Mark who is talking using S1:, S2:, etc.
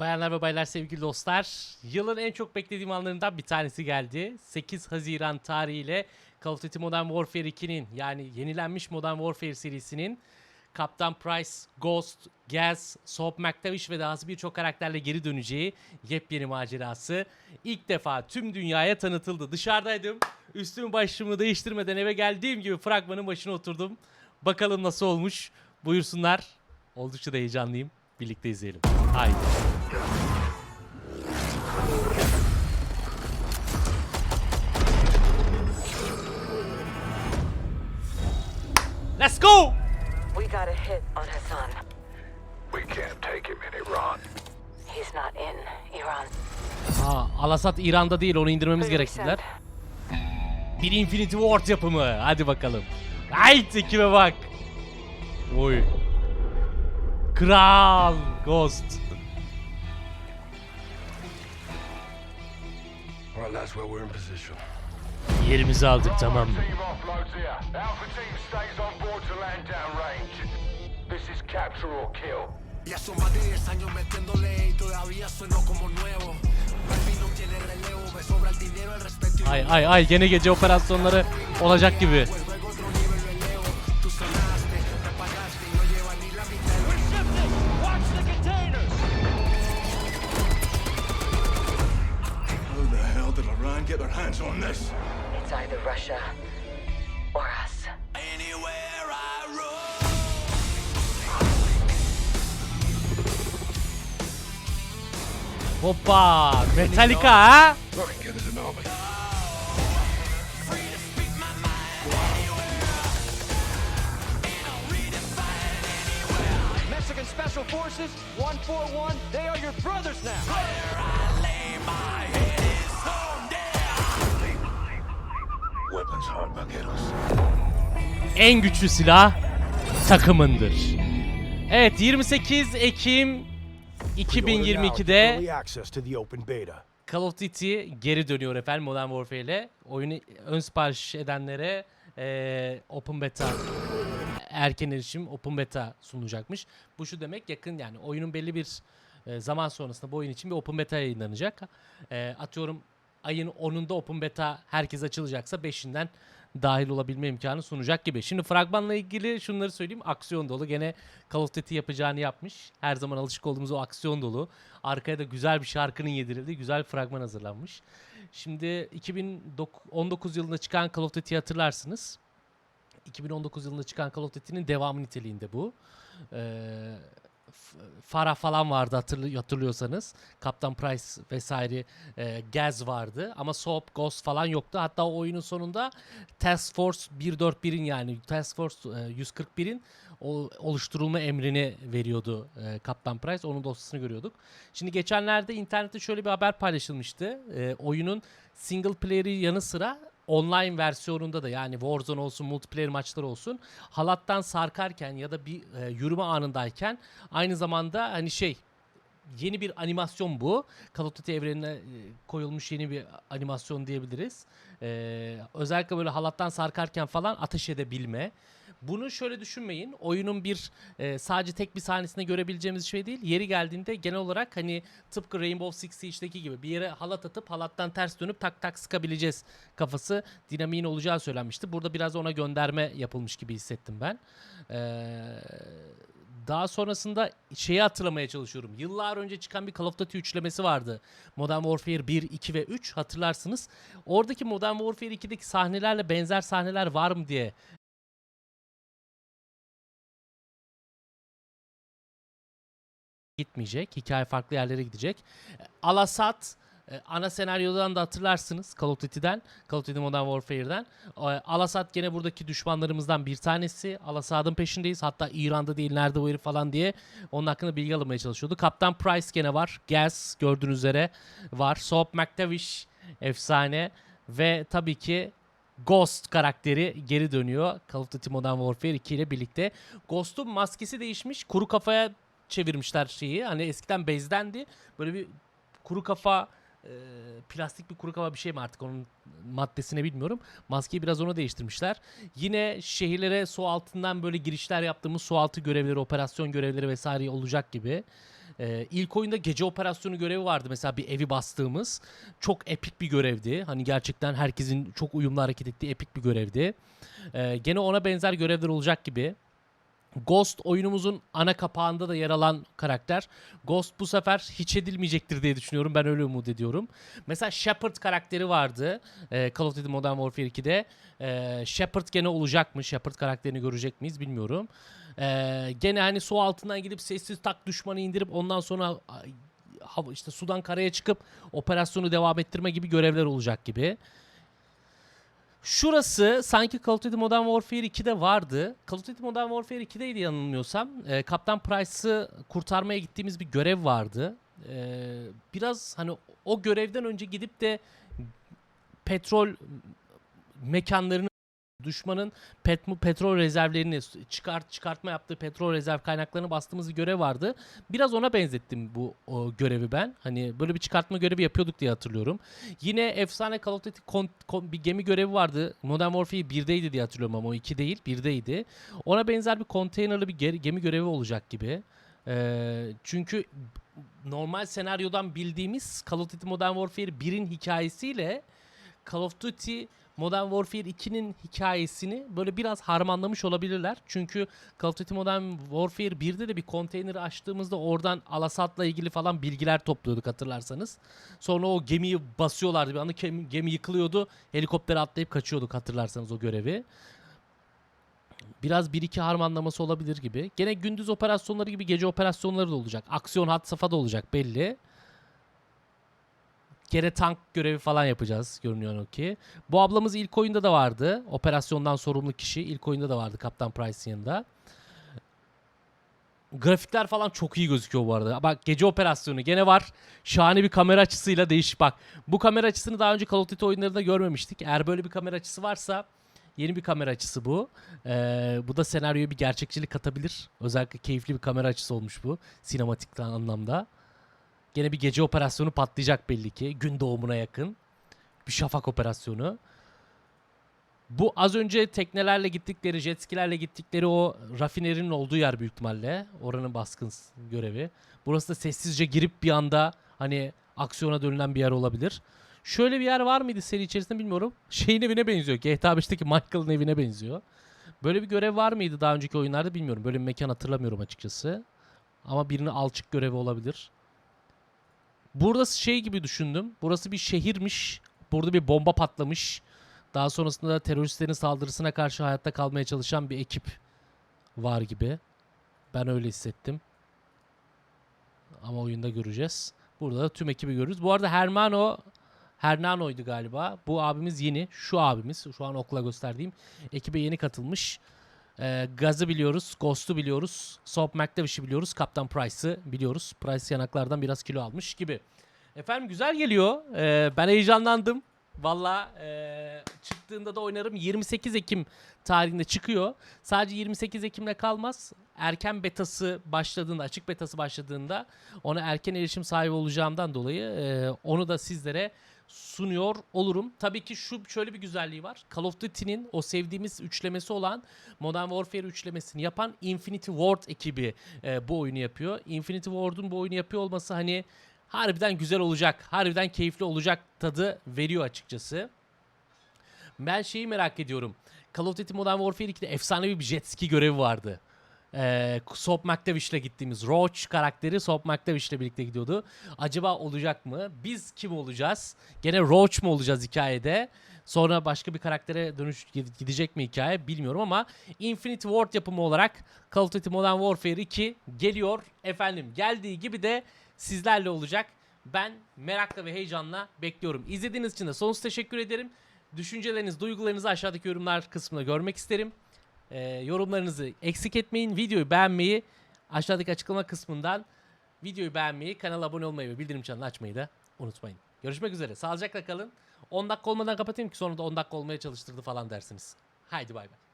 S1: Bayanlar ve baylar sevgili dostlar. Yılın en çok beklediğim anlarından bir tanesi geldi. 8 Haziran tarihiyle Call of Duty Modern Warfare 2'nin yani yenilenmiş Modern Warfare serisinin Kaptan Price, Ghost, Gaz, Soap McTavish ve dahası birçok karakterle geri döneceği yepyeni macerası ilk defa tüm dünyaya tanıtıldı. Dışarıdaydım. Üstümü başımı değiştirmeden eve geldiğim gibi fragmanın başına oturdum. Bakalım nasıl olmuş. Buyursunlar. Oldukça da heyecanlıyım. Birlikte izleyelim. Haydi. Let's go!
S2: We got a hit on Hassan.
S3: We can't take him in Iran.
S2: He's not in Iran.
S1: Aa, Alasat İran'da değil onu indirmemiz gerektiler. Bir Infinity Ward yapımı. Hadi bakalım. Hayt ekibe bak. Oy. Kral Ghost.
S3: İs capture or kill.
S4: Ya son más de 10 años metiéndole y todavía sueno como nuevo. Baby no tiene relevo, me sobra el dinero, el respeto y
S1: Ay ay ay gene gece operasyonları olacak gibi.
S5: Hands on this?
S2: It's either Russia or us.
S4: Anywhere I roam.
S1: Hoppa! Metallica ha? Eh?
S5: Very good as an army.
S6: Mexican Special Forces, 141, they are your brothers now.
S1: En güçlü silah takımındır. Evet 28 Ekim 2022'de
S7: Early access to the open beta.
S1: Call of Duty geri dönüyor efendim Modern Warfare ile. Oyunu ön sipariş edenlere eee, Open Beta erken erişim Open Beta sunulacakmış. Bu şu demek yakın yani oyunun belli bir e, zaman sonrasında bu oyun için bir Open Beta yayınlanacak. E, atıyorum ayın 10'unda Open Beta herkes açılacaksa 5'inden dahil olabilme imkanı sunacak gibi. Şimdi fragmanla ilgili şunları söyleyeyim. Aksiyon dolu. Gene Call of Duty yapacağını yapmış. Her zaman alışık olduğumuz o aksiyon dolu. Arkaya da güzel bir şarkının yedirildiği güzel bir fragman hazırlanmış. Şimdi 2019 yılında çıkan Call of Duty'yi hatırlarsınız. 2019 yılında çıkan Call of Duty'nin devamı niteliğinde bu. Ee, Farah falan vardı hatırlı- hatırlıyorsanız. Kaptan Price vesaire e, Gaz vardı ama Soap, Ghost falan yoktu. Hatta o oyunun sonunda Task Force 141'in yani Task Force e, 141'in o oluşturulma emrini veriyordu e, Kaptan Price. Onun dosyasını görüyorduk. Şimdi geçenlerde internette şöyle bir haber paylaşılmıştı. E, oyunun single player'i yanı sıra online versiyonunda da yani Warzone olsun, multiplayer maçlar olsun halattan sarkarken ya da bir e, yürüme anındayken aynı zamanda hani şey yeni bir animasyon bu. Call of Duty evrenine e, koyulmuş yeni bir animasyon diyebiliriz. Ee, özellikle böyle halattan sarkarken falan ateş edebilme. Bunu şöyle düşünmeyin. Oyunun bir e, sadece tek bir sahnesinde görebileceğimiz şey değil. Yeri geldiğinde genel olarak hani tıpkı Rainbow Six Siege'deki gibi bir yere halat atıp halattan ters dönüp tak tak sıkabileceğiz kafası dinamiğin olacağı söylenmişti. Burada biraz ona gönderme yapılmış gibi hissettim ben. Ee, daha sonrasında şeyi hatırlamaya çalışıyorum. Yıllar önce çıkan bir Call of Duty üçlemesi vardı. Modern Warfare 1, 2 ve 3 hatırlarsınız. Oradaki Modern Warfare 2'deki sahnelerle benzer sahneler var mı diye gitmeyecek. Hikaye farklı yerlere gidecek. Alasat e, ana senaryodan da hatırlarsınız Call of Duty'den, Call of Duty Modern Warfare'den. E, Alasat gene buradaki düşmanlarımızdan bir tanesi. Alasad'ın peşindeyiz. Hatta İran'da değil nerede bu herif falan diye onun hakkında bilgi almaya çalışıyordu. Kaptan Price gene var. Gaz gördüğünüz üzere var. Soap McTavish efsane ve tabii ki Ghost karakteri geri dönüyor Call of Duty Modern Warfare 2 ile birlikte. Ghost'un maskesi değişmiş. Kuru kafaya çevirmişler şeyi. Hani eskiden bezdendi. Böyle bir kuru kafa e, plastik bir kuru kafa bir şey mi artık onun maddesine bilmiyorum. Maskeyi biraz ona değiştirmişler. Yine şehirlere su altından böyle girişler yaptığımız su altı görevleri, operasyon görevleri vesaire olacak gibi. Ee, ilk oyunda gece operasyonu görevi vardı mesela bir evi bastığımız. Çok epik bir görevdi. Hani gerçekten herkesin çok uyumlu hareket ettiği epik bir görevdi. Ee, gene ona benzer görevler olacak gibi. Ghost oyunumuzun ana kapağında da yer alan karakter. Ghost bu sefer hiç edilmeyecektir diye düşünüyorum. Ben öyle umut ediyorum. Mesela Shepard karakteri vardı. e, Call of Duty Modern Warfare 2'de. E, Shepard gene olacak mı? Shepard karakterini görecek miyiz bilmiyorum. E, gene hani su altından gidip sessiz tak düşmanı indirip ondan sonra işte sudan karaya çıkıp operasyonu devam ettirme gibi görevler olacak gibi. Şurası sanki Call of Duty Modern Warfare 2'de vardı. Call of Duty Modern Warfare 2'deydi yanılmıyorsam. Ee, Kaptan Price'ı kurtarmaya gittiğimiz bir görev vardı. Ee, biraz hani o görevden önce gidip de petrol mekanlarını düşmanın pet- petrol rezervlerini çıkart çıkartma yaptığı petrol rezerv kaynaklarını bastığımız bir görev vardı. Biraz ona benzettim bu o görevi ben. Hani böyle bir çıkartma görevi yapıyorduk diye hatırlıyorum. Yine efsane Call of Duty kon- kon- bir gemi görevi vardı. Modern Warfare 1'deydi diye hatırlıyorum ama o 2 değil 1'deydi. Ona benzer bir konteynerlı bir ge- gemi görevi olacak gibi. Ee, çünkü normal senaryodan bildiğimiz Call of Duty Modern Warfare 1'in hikayesiyle Call of Duty Modern Warfare 2'nin hikayesini böyle biraz harmanlamış olabilirler. Çünkü Call of Duty Modern Warfare 1'de de bir konteyneri açtığımızda oradan Al-Assad'la ilgili falan bilgiler topluyorduk hatırlarsanız. Sonra o gemiyi basıyorlardı. Bir anda gemi, yıkılıyordu. Helikoptere atlayıp kaçıyorduk hatırlarsanız o görevi. Biraz 1-2 harmanlaması olabilir gibi. Gene gündüz operasyonları gibi gece operasyonları da olacak. Aksiyon hat safhada olacak belli. Gene tank görevi falan yapacağız görünüyor ki. Bu ablamız ilk oyunda da vardı. Operasyondan sorumlu kişi ilk oyunda da vardı Kaptan Price'ın yanında. Grafikler falan çok iyi gözüküyor bu arada. Bak gece operasyonu gene var. Şahane bir kamera açısıyla değişik bak. Bu kamera açısını daha önce Call of Duty oyunlarında görmemiştik. Eğer böyle bir kamera açısı varsa yeni bir kamera açısı bu. Ee, bu da senaryoya bir gerçekçilik katabilir. Özellikle keyifli bir kamera açısı olmuş bu. Sinematik anlamda. Gene bir gece operasyonu patlayacak belli ki. Gün doğumuna yakın. Bir şafak operasyonu. Bu az önce teknelerle gittikleri, jet skilerle gittikleri o rafinerinin olduğu yer büyük ihtimalle. Oranın baskın görevi. Burası da sessizce girip bir anda hani aksiyona dönülen bir yer olabilir. Şöyle bir yer var mıydı seri içerisinde bilmiyorum. Şeyin evine benziyor. GTA 5'teki Michael'ın evine benziyor. Böyle bir görev var mıydı daha önceki oyunlarda bilmiyorum. Böyle bir mekan hatırlamıyorum açıkçası. Ama birinin alçık görevi olabilir. Burası şey gibi düşündüm. Burası bir şehirmiş. Burada bir bomba patlamış. Daha sonrasında da teröristlerin saldırısına karşı hayatta kalmaya çalışan bir ekip var gibi. Ben öyle hissettim. Ama oyunda göreceğiz. Burada da tüm ekibi görürüz. Bu arada Hermano Hernano'ydu galiba. Bu abimiz yeni. Şu abimiz. Şu an okla gösterdiğim. Ekibe yeni katılmış. Ee, Gaz'ı biliyoruz. Ghost'u biliyoruz. Soap McTavish'i biliyoruz. Kaptan Price'ı biliyoruz. Price yanaklardan biraz kilo almış gibi. Efendim güzel geliyor. Ee, ben heyecanlandım. Valla ee, çıktığında da oynarım. 28 Ekim tarihinde çıkıyor. Sadece 28 Ekim'de kalmaz. Erken betası başladığında, açık betası başladığında ona erken erişim sahibi olacağımdan dolayı ee, onu da sizlere sunuyor olurum. Tabii ki şu şöyle bir güzelliği var. Call of Duty'nin o sevdiğimiz üçlemesi olan Modern Warfare üçlemesini yapan Infinity Ward ekibi e, bu oyunu yapıyor. Infinity Ward'un bu oyunu yapıyor olması hani harbiden güzel olacak, harbiden keyifli olacak tadı veriyor açıkçası. Ben şeyi merak ediyorum. Call of Duty Modern Warfare 2'de efsanevi bir jet ski görevi vardı. Ee, Soap McTavish'le gittiğimiz Roach karakteri Soap McTavish'le birlikte gidiyordu. Acaba olacak mı? Biz kim olacağız? Gene Roach mu olacağız hikayede? Sonra başka bir karaktere dönüş gidecek mi hikaye bilmiyorum ama Infinity Ward yapımı olarak Call of Duty Modern Warfare 2 geliyor efendim. Geldiği gibi de sizlerle olacak. Ben merakla ve heyecanla bekliyorum. İzlediğiniz için de sonsuz teşekkür ederim. Düşünceleriniz, duygularınızı aşağıdaki yorumlar kısmında görmek isterim. Ee, yorumlarınızı eksik etmeyin. Videoyu beğenmeyi aşağıdaki açıklama kısmından videoyu beğenmeyi, kanala abone olmayı ve bildirim çanını açmayı da unutmayın. Görüşmek üzere. Sağlıcakla kalın. 10 dakika olmadan kapatayım ki sonra da 10 dakika olmaya çalıştırdı falan dersiniz. Haydi bay bay.